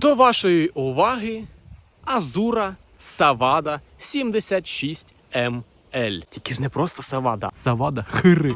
До вашої уваги Азура Савада 76 МЛ. Тільки ж не просто Савада, Савада Хири.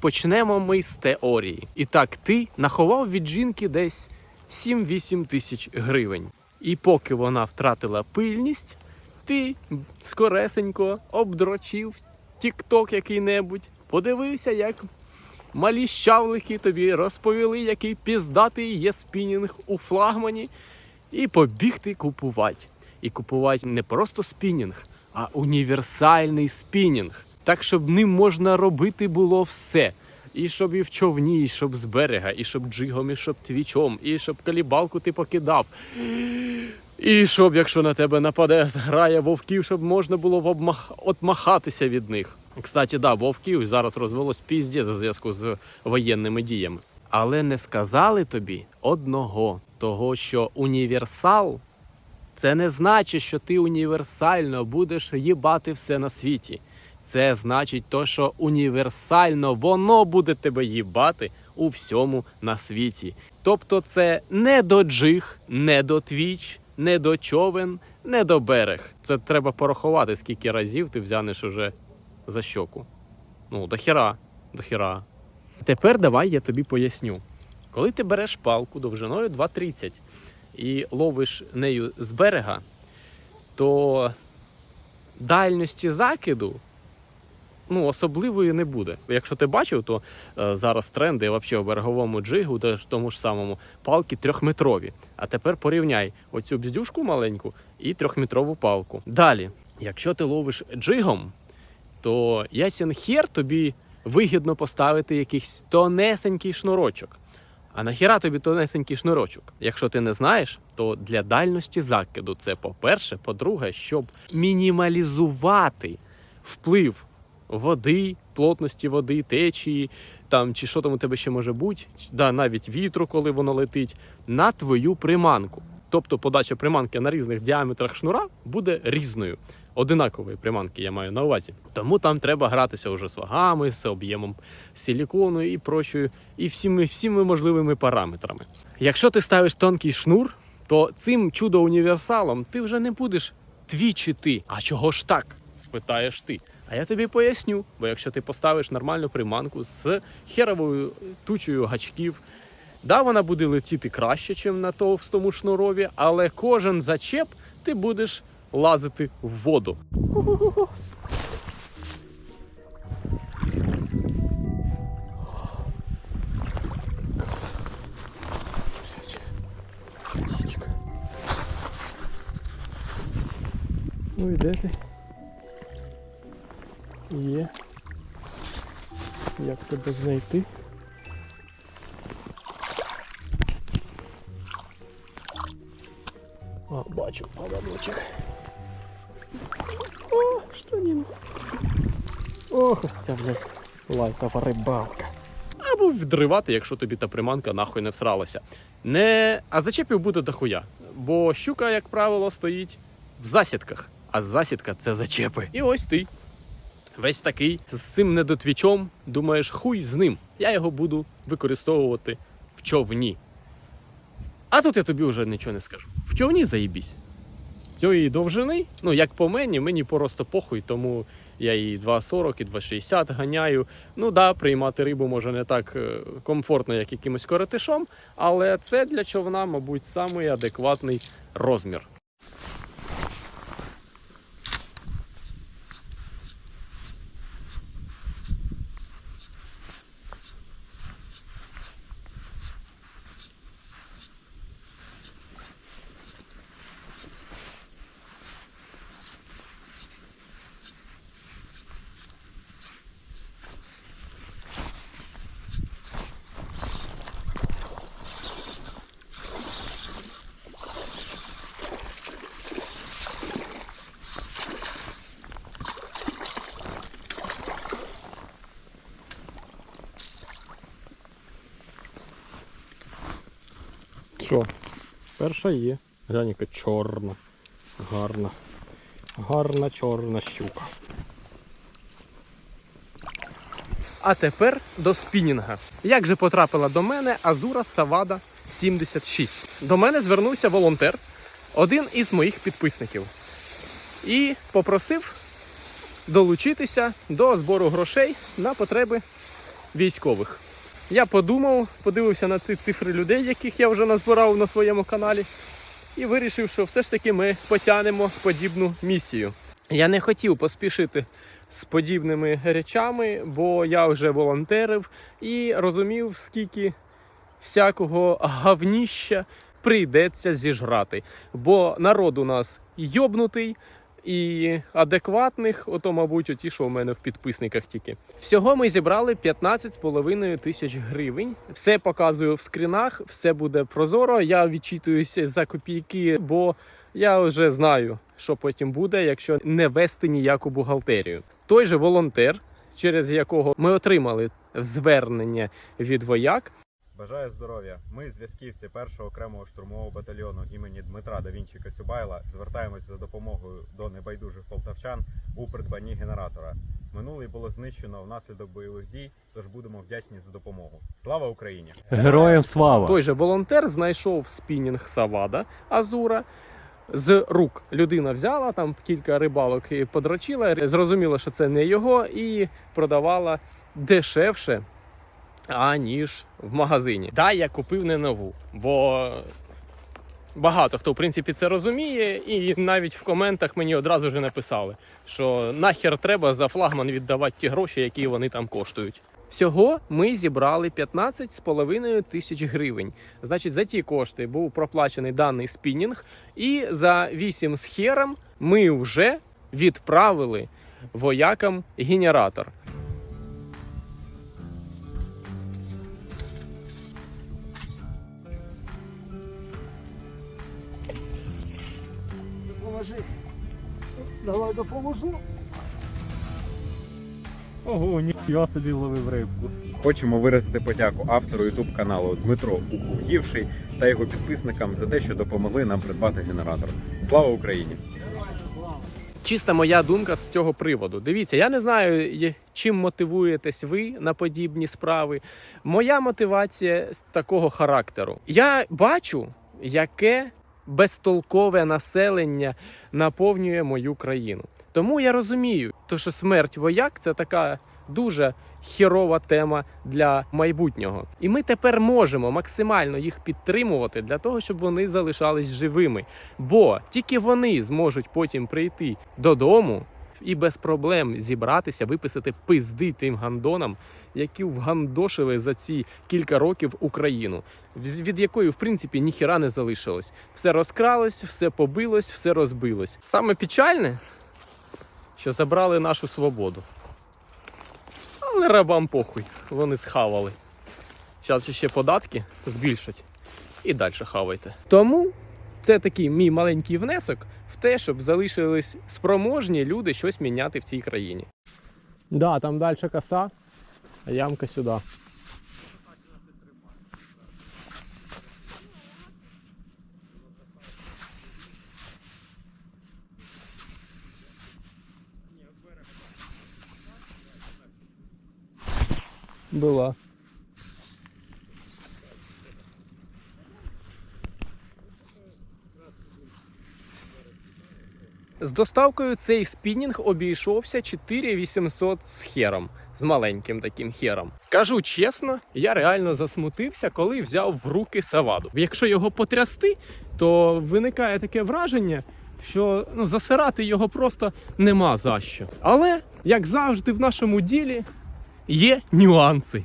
Почнемо ми з теорії. І так, ти наховав від жінки десь 7-8 тисяч гривень. І поки вона втратила пильність, ти скоресенько обдрочив тік-ток який-небудь, подивився, як малі щавлики тобі розповіли, який піздатий є спінінг у флагмані, і побігти купувати. І купувати не просто спінінг, а універсальний спінінг. Так, щоб ним можна робити було все. І щоб і в човні, і щоб з берега, і щоб джигом, і щоб твічом, і щоб калібалку ти покидав. І щоб, якщо на тебе нападе зграя вовків, щоб можна було обмах... отмахатися від них. Кстати, да, вовків зараз розвелось пізді за зв'язку з воєнними діями. Але не сказали тобі одного, того, що універсал це не значить, що ти універсально будеш їбати все на світі. Це значить то, що універсально воно буде тебе їбати у всьому на світі. Тобто це не до джиг, не до твіч, не до човен, не до берег. Це треба порахувати, скільки разів ти взянеш уже за щоку. Ну, до хіра, до хіра. Тепер давай я тобі поясню. Коли ти береш палку довжиною 2,30 і ловиш нею з берега, то дальності закиду ну, особливої не буде. Якщо ти бачив, то е, зараз тренди взагалі в береговому джигу, де ж тому ж самому палки трьохметрові. А тепер порівняй оцю бздюшку маленьку і трьохметрову палку. Далі, якщо ти ловиш джигом, то ясен хер тобі вигідно поставити якийсь тонесенький шнурочок. А нахіра тобі тонесенький шнурочок? Якщо ти не знаєш, то для дальності закиду це по-перше, по-друге, щоб мінімалізувати вплив води, плотності води, течії, там чи що там у тебе ще може бути, да, навіть вітру, коли воно летить, на твою приманку. Тобто подача приманки на різних діаметрах шнура буде різною. Одинакової приманки я маю на увазі. Тому там треба гратися вже з вагами, з об'ємом силікону і прочою, і всіми, всіми можливими параметрами. Якщо ти ставиш тонкий шнур, то цим чудо-універсалом ти вже не будеш твічити. А чого ж так? спитаєш ти. А я тобі поясню, бо якщо ти поставиш нормальну приманку з херовою тучею гачків, да, вона буде летіти краще, ніж на товстому шнурові, але кожен зачеп ти будеш лазити в воду. Ну де ти? Є. Як тебе знайти? А, бачу поводочок. О, штанін. Ох, ось ця, блядь, лайкова рибалка. Або відривати, якщо тобі та приманка нахуй не всралася. Не... А зачепів буде дохуя. Бо щука, як правило, стоїть в засідках. А засідка це зачепи. І ось ти. Весь такий з цим недотвічом, думаєш, хуй з ним. Я його буду використовувати в човні. А тут я тобі вже нічого не скажу. В човні заїбісь. Цієї довжини, ну як по мені, мені просто похуй, тому я і 2,40, і 2,60 ганяю. Ну да, приймати рибу може не так е, комфортно, як якимось коротишом, але це для човна, мабуть, самий адекватний розмір. Перша є. Глянь, яка чорна. Гарна. Гарна чорна щука. А тепер до спінінга. Як же потрапила до мене Азура Савада 76? До мене звернувся волонтер, один із моїх підписників, і попросив долучитися до збору грошей на потреби військових. Я подумав, подивився на ці цифри людей, яких я вже назбирав на своєму каналі, і вирішив, що все ж таки ми потягнемо подібну місію. Я не хотів поспішити з подібними речами, бо я вже волонтерив і розумів, скільки всякого гавніща прийдеться зіжрати. Бо народ у нас йобнутий і адекватних, ото, мабуть, оті, що у мене в підписниках тільки. Всього ми зібрали 15,5 тисяч гривень. Все показую в скрінах, все буде прозоро. Я відчитуюся за копійки, бо я вже знаю, що потім буде, якщо не вести ніяку бухгалтерію. Той же волонтер, через якого ми отримали звернення від вояк, Бажаю здоров'я. Ми, зв'язківці першого окремого штурмового батальйону імені Дмитра Давінчі Кацюбайла, звертаємось за допомогою до небайдужих полтавчан у придбанні генератора. Минулий було знищено внаслідок бойових дій, тож будемо вдячні за допомогу. Слава Україні! Героям слава! Той же волонтер знайшов спінінг Савада Азура. З рук людина взяла там кілька рибалок і подрочила. Зрозуміло, що це не його, і продавала дешевше, аніж в магазині. Да, я купив не нову, бо багато хто в принципі це розуміє, і навіть в коментах мені одразу ж написали, що нахер треба за флагман віддавати ті гроші, які вони там коштують. Всього ми зібрали 15,5 тисяч гривень. Значить, за ті кошти був проплачений даний спінінг, і за 8 з хером ми вже відправили воякам генератор. Давай допоможу. Ого, ніхто собі ловив рибку. Хочемо виразити подяку автору ютуб каналу Дмитро Укугівший та його підписникам за те, що допомогли нам придбати генератор. Слава Україні! Чиста моя думка з цього приводу. Дивіться, я не знаю, чим мотивуєтесь ви на подібні справи. Моя мотивація з такого характеру. Я бачу, яке безтолкове населення наповнює мою країну. Тому я розумію, то що смерть вояк це така дуже хірова тема для майбутнього. І ми тепер можемо максимально їх підтримувати для того, щоб вони залишались живими. Бо тільки вони зможуть потім прийти додому і без проблем зібратися, виписати пизди тим гандонам, які вгандошили за ці кілька років Україну, від якої, в принципі, ніхіра не залишилось. Все розкралось, все побилось, все розбилось. Саме печальне, що забрали нашу свободу. Але рабам похуй, вони схавали. Зараз ще податки збільшать і далі хавайте. Тому це такий мій маленький внесок в те, щоб залишились спроможні люди щось міняти в цій країні. Да, там далі коса, а ямка сюди. Була. З доставкою цей спінінг обійшовся 4800 з хером, з маленьким таким хером. Кажу чесно, я реально засмутився, коли взяв в руки саваду. Якщо його потрясти, то виникає таке враження, що ну, засирати його просто нема за що. Але, як завжди, в нашому ділі є нюанси.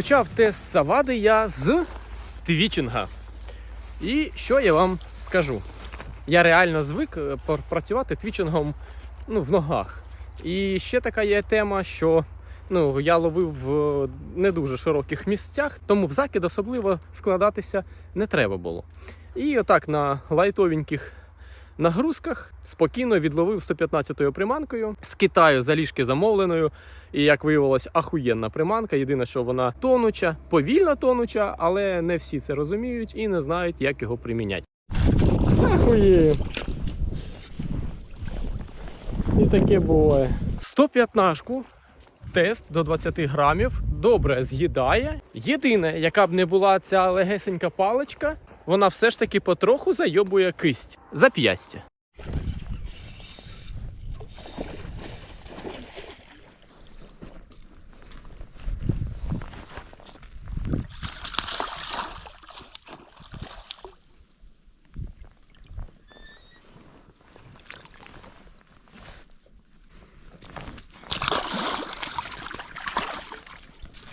Почав тест савади я з твічинга. І що я вам скажу? Я реально звик е, працювати твічингом ну, в ногах. І ще така є тема, що Ну, я ловив в не дуже широких місцях, тому в закид особливо вкладатися не треба було. І отак на лайтовеньких нагрузках спокійно відловив 115-ю приманкою з Китаю заліжки замовленою. І як виявилось, ахуєнна приманка. Єдине, що вона тонуча, повільно тонуча, але не всі це розуміють і не знають, як його приміняти. Ахує. І таке буває. 115-ку тест до 20 грамів добре з'їдає. Єдине, яка б не була ця легесенька паличка, вона все ж таки потроху зайобує кисть. Зап'ястя.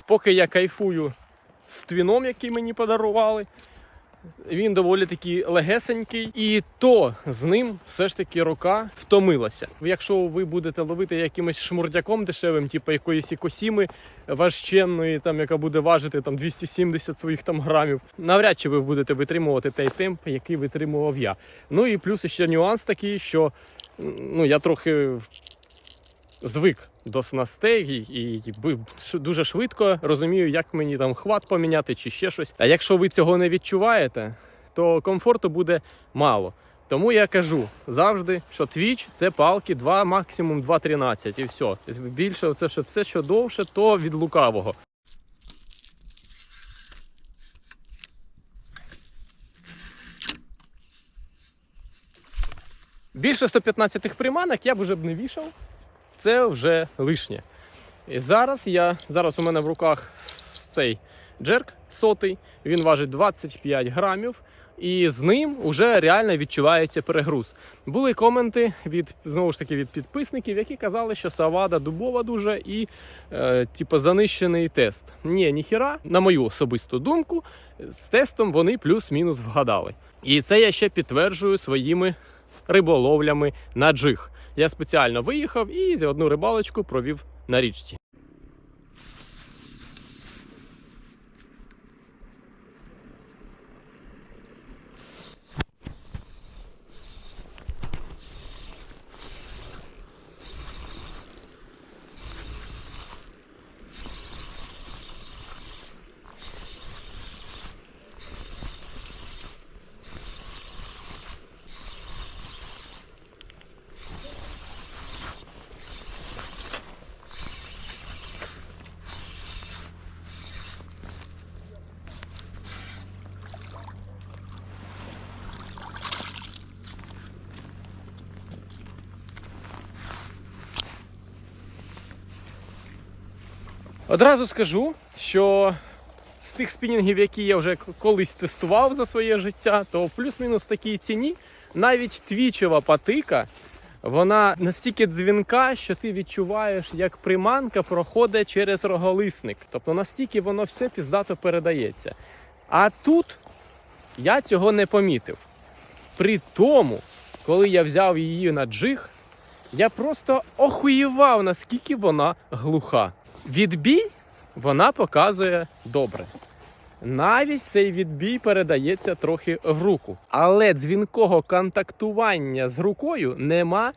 Поки я кайфую з твіном, який мені подарували, він доволі таки легесенький, і то з ним все ж таки рука втомилася. Якщо ви будете ловити якимось шмурдяком дешевим, типу якоїсь ікосіми важченної, там яка буде важити там 270 своїх там грамів, навряд чи ви будете витримувати той темп, який витримував я. Ну і плюс ще нюанс такий, що ну я трохи звик до снастей і, дуже швидко розумію, як мені там хват поміняти чи ще щось. А якщо ви цього не відчуваєте, то комфорту буде мало. Тому я кажу завжди, що твіч це палки 2, максимум 2.13 і все. Більше це все, що довше, то від лукавого. Більше 115 приманок я б вже б не вішав це вже лишнє. І зараз я зараз у мене в руках цей джерк сотий, він важить 25 грамів. І з ним вже реально відчувається перегруз. Були коменти від знову ж таки від підписників, які казали, що Савада дубова дуже і е, типу, занищений тест. Ні, ніхіра, на мою особисту думку, з тестом вони плюс-мінус вгадали. І це я ще підтверджую своїми риболовлями на джиг. Я спеціально виїхав і одну рибалочку провів на річці. Одразу скажу, що з тих спінінгів, які я вже колись тестував за своє життя, то плюс-мінус в такій ціні навіть твічева патика, вона настільки дзвінка, що ти відчуваєш, як приманка проходить через роголисник. Тобто настільки воно все піздато передається. А тут я цього не помітив. При тому, коли я взяв її на джиг, я просто охуєвав, наскільки вона глуха. Відбій вона показує добре. Навіть цей відбій передається трохи в руку. Але дзвінкого контактування з рукою нема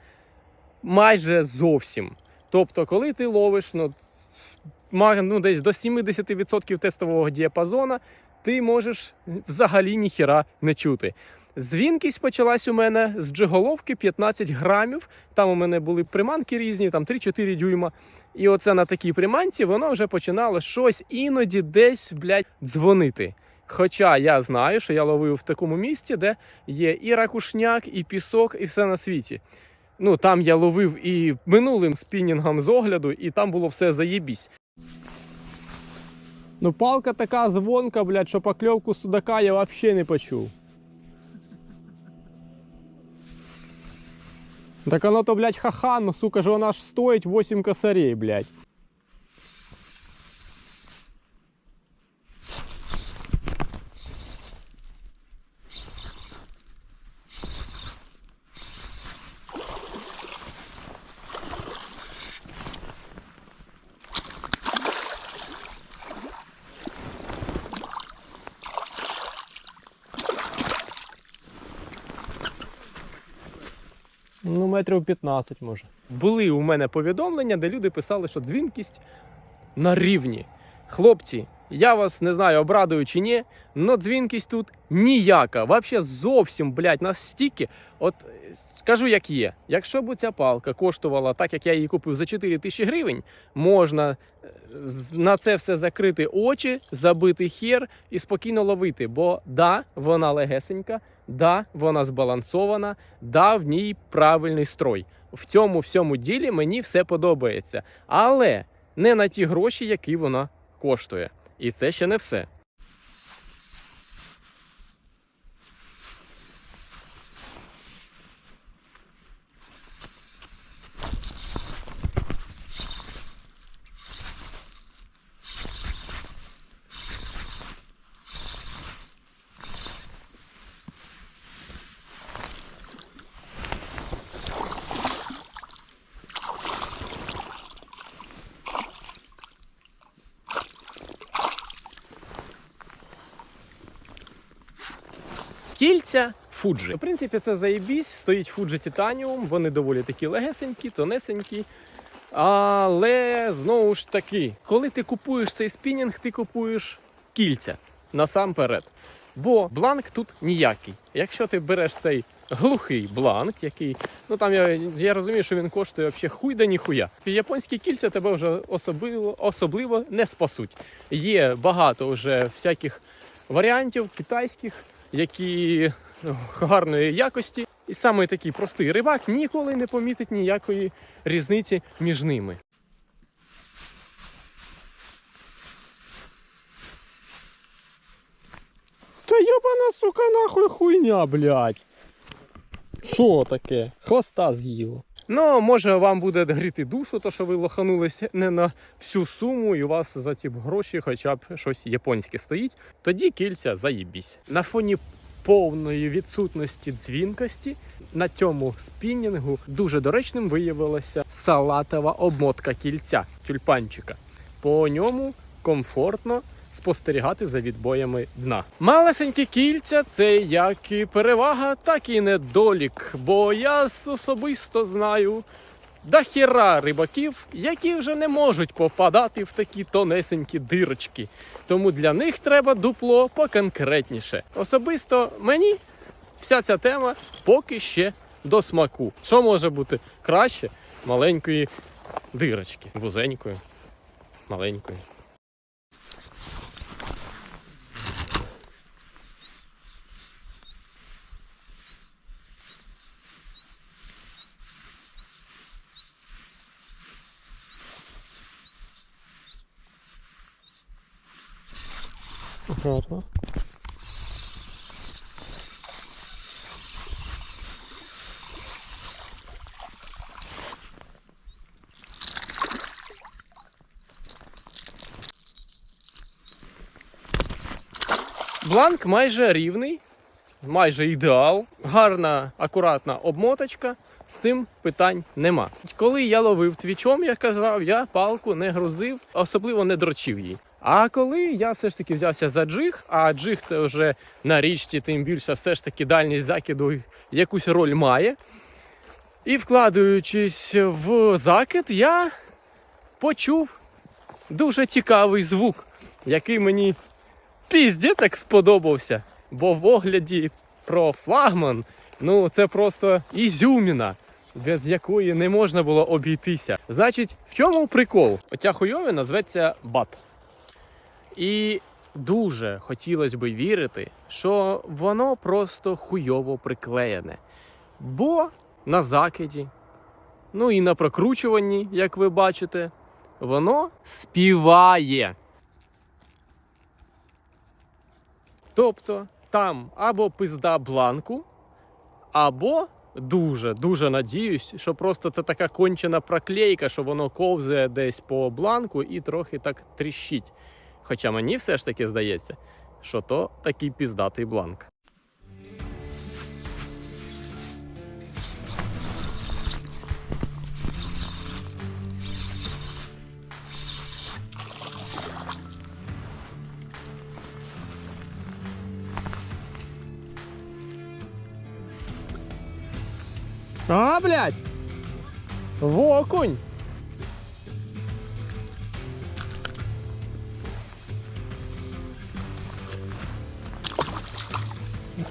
майже зовсім. Тобто, коли ти ловиш ну, ну, десь до 70% тестового діапазона, ти можеш взагалі ніхіра не чути. Дзвінкість почалась у мене з джиголовки 15 грамів. Там у мене були приманки різні, там 3-4 дюйма. І оце на такій приманці воно вже починало щось іноді десь, блядь, дзвонити. Хоча я знаю, що я ловив в такому місці, де є і ракушняк, і пісок, і все на світі. Ну там я ловив і минулим спінінгом з огляду, і там було все заєбісь. Ну, палка така звонка, блядь, що покльовку судака я взагалі не почув. Так оно то, блядь, ха-ха, ну сука же она аж стоит 8 косарей, блядь. Ну, метрів 15 може. Були у мене повідомлення, де люди писали, що дзвінкість на рівні. Хлопці, я вас не знаю, обрадую чи ні, але дзвінкість тут ніяка. Взагалі зовсім, блядь, настільки. От е, скажу, як є. Якщо б ця палка коштувала так, як я її купив за 4 тисячі гривень, можна е, на це все закрити очі, забити хер і спокійно ловити. Бо да, вона легесенька, да, вона збалансована, да, в ній правильний строй. В цьому всьому ділі мені все подобається. Але не на ті гроші, які вона коштує. І це ще не все. Кільця Fuji. В принципі, це заєбісь. Стоїть Fuji Titanium, вони доволі такі легесенькі, тонесенькі. Але знову ж таки, коли ти купуєш цей спінінг, ти купуєш кільця насамперед. Бо бланк тут ніякий. Якщо ти береш цей глухий бланк, який, ну там я, я розумію, що він коштує взагалі хуй да ніхуя. Японські кільця тебе вже особливо, особливо не спасуть. Є багато вже всяких варіантів китайських, які гарної якості. І саме такий простий рибак ніколи не помітить ніякої різниці між ними. Та ябана, сука, нахуй хуйня, блядь. Що таке? Хвоста з'їло. Ну, може, вам буде гріти душу, то що ви лоханулися не на всю суму, і у вас за ті гроші хоча б щось японське стоїть. Тоді кільця заїбісь. На фоні повної відсутності дзвінкості на цьому спінінгу дуже доречним виявилася салатова обмотка кільця тюльпанчика. По ньому комфортно спостерігати за відбоями дна. Малесенькі кільця це як і перевага, так і недолік. Бо я особисто знаю дохіра рибаків, які вже не можуть попадати в такі тонесенькі дирочки. Тому для них треба дупло поконкретніше. Особисто мені вся ця тема поки ще до смаку. Що може бути краще маленької дирочки, вузенької, маленької. Гарно. Бланк майже рівний, майже ідеал. Гарна, акуратна обмоточка. З цим питань нема. Коли я ловив твічом, я казав, я палку не грузив, особливо не дрочив її. А коли я все ж таки взявся за джиг, а джиг це вже на річці, тим більше все ж таки дальність закиду якусь роль має. І вкладаючись в закид, я почув дуже цікавий звук, який мені піздець як сподобався. Бо в огляді про флагман, ну це просто ізюміна, без якої не можна було обійтися. Значить, в чому прикол? Оця хуйовина зветься бат. І дуже хотілося б вірити, що воно просто хуйово приклеєне. Бо на закиді, ну і на прокручуванні, як ви бачите, воно співає. Тобто там або пизда бланку, або дуже дуже надіюсь, що просто це така кончена проклейка, що воно ковзає десь по бланку і трохи так тріщить. Хоча мені все ж таки здається, що то такий піздатий бланк. А, блядь! В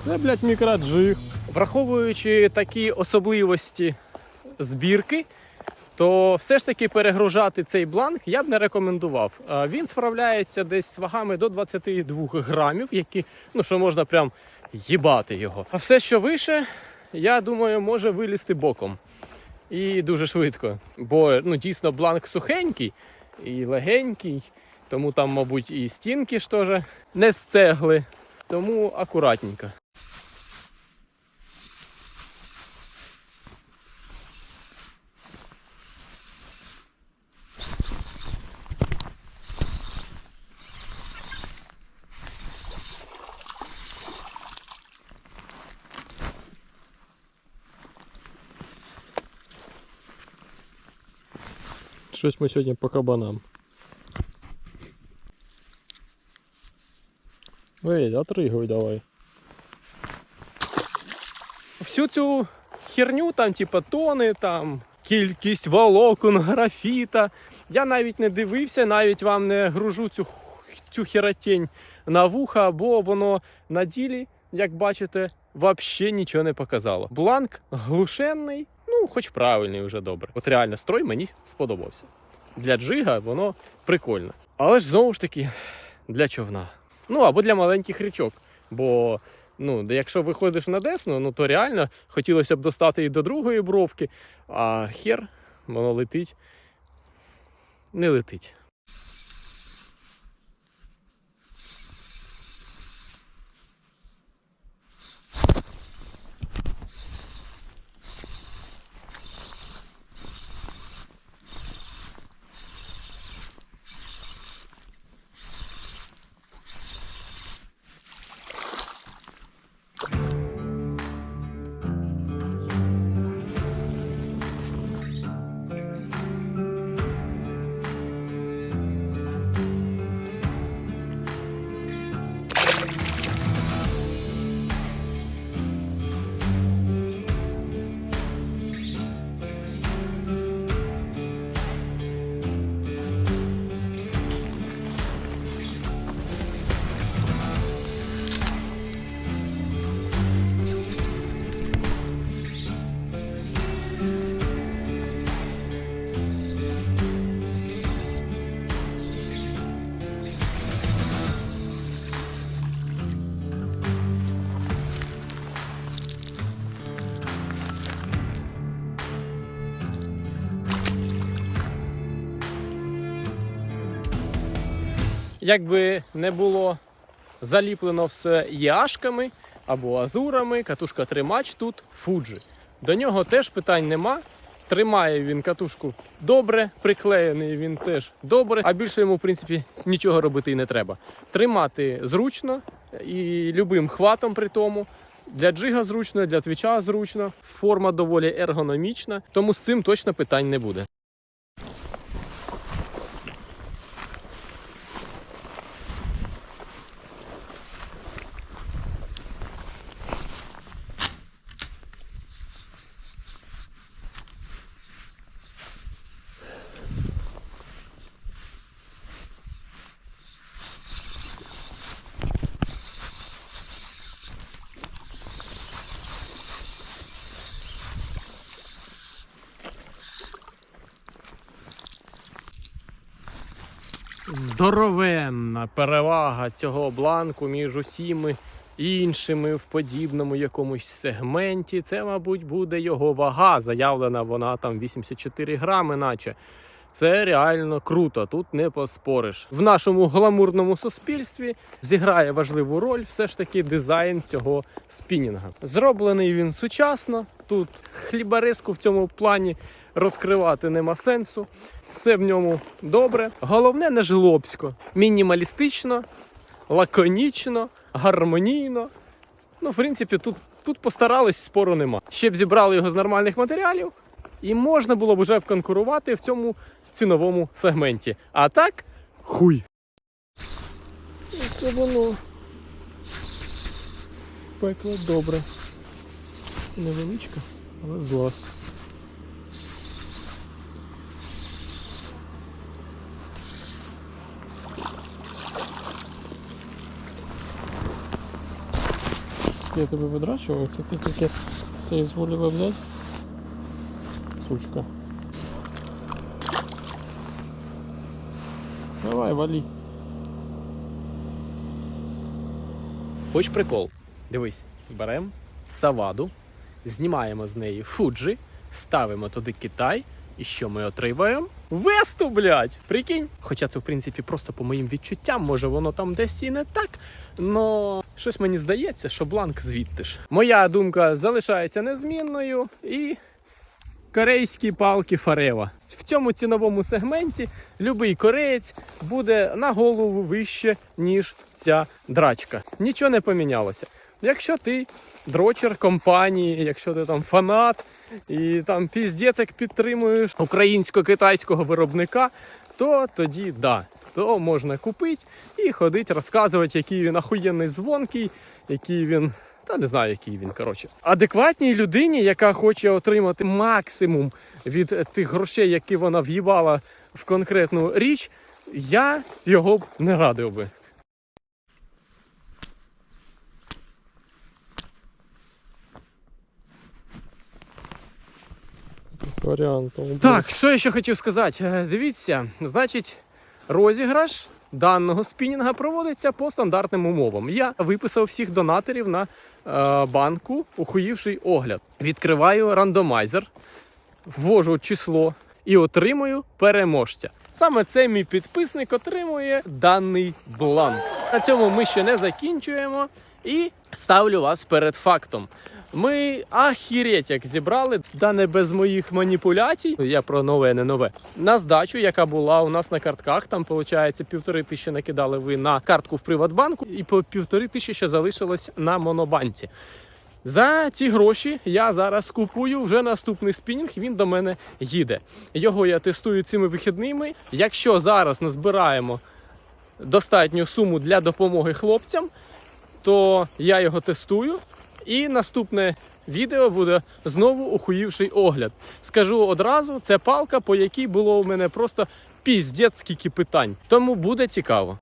Це, блядь, мікроджиг. Враховуючи такі особливості збірки, то все ж таки перегружати цей бланк я б не рекомендував. Він справляється десь з вагами до 22 грамів, які, ну що можна прям їбати його. А все, що вище, я думаю, може вилізти боком. І дуже швидко. Бо ну, дійсно бланк сухенький і легенький, тому там, мабуть, і стінки ж теж не з цегли. Тому акуратненько. Щось ми сьогодні по кабанам. Ей, отригуй давай. Всю цю херню, там, типа тони, там, кількість волокон, графіта. Я навіть не дивився, навіть вам не гружу цю, цю херотень на вуха, бо воно на ділі, як бачите, взагалі нічого не показало. Бланк глушенний, ну, хоч правильний вже добре. От реально строй мені сподобався. Для джига воно прикольно. Але ж знову ж таки, для човна. Ну або для маленьких річок. Бо ну, якщо виходиш на десну, ну то реально хотілося б достати і до другої бровки, а хер, воно летить. Не летить. Якби не було заліплено все яшками або азурами, катушка тримач тут фуджі. До нього теж питань нема. Тримає він катушку добре, приклеєний він теж добре, а більше йому, в принципі, нічого робити і не треба. Тримати зручно і любим хватом при тому. Для джига зручно, для твіча зручно, форма доволі ергономічна, тому з цим точно питань не буде. Перевага цього бланку між усіми іншими в подібному якомусь сегменті. Це, мабуть, буде його вага. Заявлена вона там 84 грами, наче. Це реально круто, тут не поспориш. В нашому гламурному суспільстві зіграє важливу роль все ж таки дизайн цього спінінга. Зроблений він сучасно. Тут хлібариску в цьому плані розкривати нема сенсу. Все в ньому добре. Головне не жлобсько. Мінімалістично, лаконічно, гармонійно. Ну, в принципі, тут, тут постарались, спору нема. Ще б зібрали його з нормальних матеріалів, і можна було б вже конкурувати в цьому ціновому сегменті. А так, хуй. Це воно. Пекло добре. Невеличка, але зла. Я тебе видрачував, то ти тільки все зволила взяти. Сучка. Давай, вали. Хоч прикол. Дивись, беремо саваду, знімаємо з неї фуджі, ставимо туди Китай. І що ми отримаємо? Весту, блядь! Прикинь. Хоча це, в принципі, просто по моїм відчуттям, може воно там десь і не так. Но щось мені здається, що бланк звідти ж. Моя думка залишається незмінною і корейські палки Фарева. В цьому ціновому сегменті любий кореєць буде на голову вище, ніж ця драчка. Нічого не помінялося. Якщо ти дрочер компанії, якщо ти там фанат і там піздець підтримуєш українсько-китайського виробника, то тоді да, то можна купити і ходити розказувати, який він ахуєнний дзвонкий, який він. Та не знаю, який він, коротше. Адекватній людині, яка хоче отримати максимум від тих грошей, які вона в'їбала в конкретну річ, я його б не радив би. Варіантом. Так, що я ще хотів сказати? Е, Дивіться, значить, розіграш даного спінінга проводиться по стандартним умовам. Я виписав всіх донаторів на е, банку, ухуївший огляд. Відкриваю рандомайзер, ввожу число і отримую переможця. Саме цей мій підписник отримує даний бланк. На цьому ми ще не закінчуємо і ставлю вас перед фактом. Ми ахіреть як зібрали, да не без моїх маніпуляцій. Я про нове, не нове. На здачу, яка була у нас на картках, там виходить півтори тисячі накидали ви на картку в Приватбанку, і по півтори тисячі ще залишилось на монобанці. За ці гроші я зараз купую вже наступний спінінг. Він до мене їде. Його я тестую цими вихідними. Якщо зараз назбираємо достатню суму для допомоги хлопцям, то я його тестую. І наступне відео буде знову ухуївший огляд. Скажу одразу, це палка, по якій було у мене просто піздець скільки питань. Тому буде цікаво.